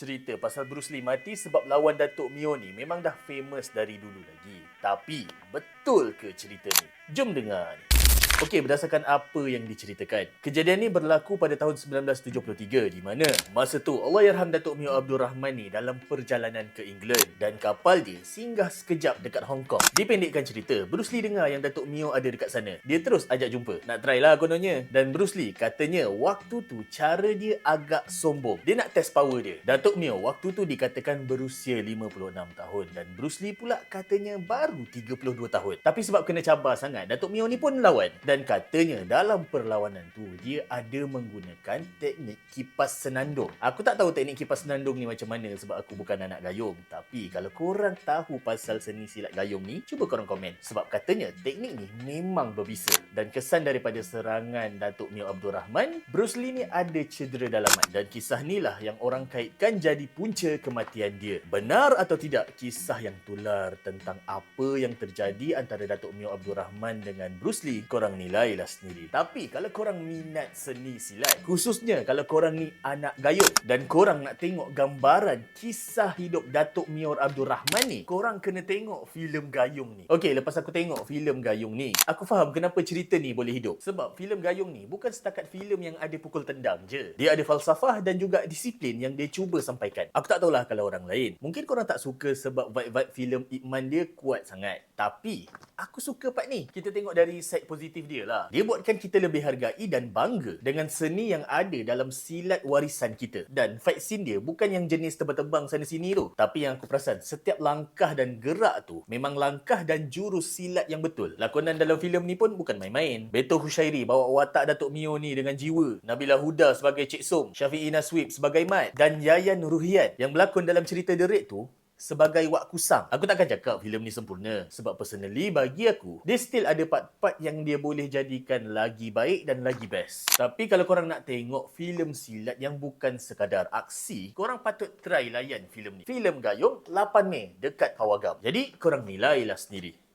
cerita pasal Bruce Lee mati sebab lawan Datuk Mio ni memang dah famous dari dulu lagi. Tapi, betul ke cerita ni? Jom dengar ni. Okey, berdasarkan apa yang diceritakan. Kejadian ni berlaku pada tahun 1973 di mana masa tu Allahyarham Datuk Mio Abdul Rahman ni dalam perjalanan ke England dan kapal dia singgah sekejap dekat Hong Kong. Dipendekkan cerita, Bruce Lee dengar yang Datuk Mio ada dekat sana. Dia terus ajak jumpa. Nak try lah kononnya. Dan Bruce Lee katanya waktu tu cara dia agak sombong. Dia nak test power dia. Datuk Mio waktu tu dikatakan berusia 56 tahun dan Bruce Lee pula katanya baru 32 tahun. Tapi sebab kena cabar sangat, Datuk Mio ni pun lawan. Dan katanya dalam perlawanan tu dia ada menggunakan teknik kipas senandung. Aku tak tahu teknik kipas senandung ni macam mana sebab aku bukan anak gayung. Tapi kalau korang tahu pasal seni silat gayung ni, cuba korang komen. Sebab katanya teknik ni memang berbisa. Dan kesan daripada serangan Datuk Mio Abdul Rahman, Bruce Lee ni ada cedera dalaman. Dan kisah ni lah yang orang kaitkan jadi punca kematian dia. Benar atau tidak kisah yang tular tentang apa yang terjadi antara Datuk Mio Abdul Rahman dengan Bruce Lee, korang nilailah sendiri. Tapi kalau korang minat seni silat, khususnya kalau korang ni anak gayung dan korang nak tengok gambaran kisah hidup Datuk Mio Abdul Rahman ni, korang kena tengok filem Gayung ni. Okey, lepas aku tengok filem Gayung ni, aku faham kenapa cerita ni boleh hidup. Sebab filem Gayung ni bukan setakat filem yang ada pukul tendang je. Dia ada falsafah dan juga disiplin yang dia cuba sampaikan. Aku tak tahulah kalau orang lain. Mungkin korang tak suka sebab vibe-vibe filem Ip Man dia kuat sangat. Tapi, aku suka part ni. Kita tengok dari side positif dia lah. Dia buatkan kita lebih hargai dan bangga dengan seni yang ada dalam silat warisan kita. Dan fight scene dia bukan yang jenis tebang-tebang sana sini tu. Tapi yang aku perasan, setiap langkah dan gerak tu memang langkah dan jurus silat yang betul. Lakonan dalam filem ni pun bukan main-main. Beto Hushairi bawa watak Datuk Mio ni dengan jiwa. Nabila Huda sebagai Cik Som. Syafi'i Naswib sebagai Mat. Dan Yayan Ruhian yang berlakon dalam cerita The Raid tu sebagai Wak Kusang. Aku takkan cakap filem ni sempurna sebab personally bagi aku dia still ada part-part yang dia boleh jadikan lagi baik dan lagi best. Tapi kalau korang nak tengok filem silat yang bukan sekadar aksi, korang patut try layan filem ni. Filem Gayung 8 Mei dekat Pawagam. Jadi korang nilailah sendiri.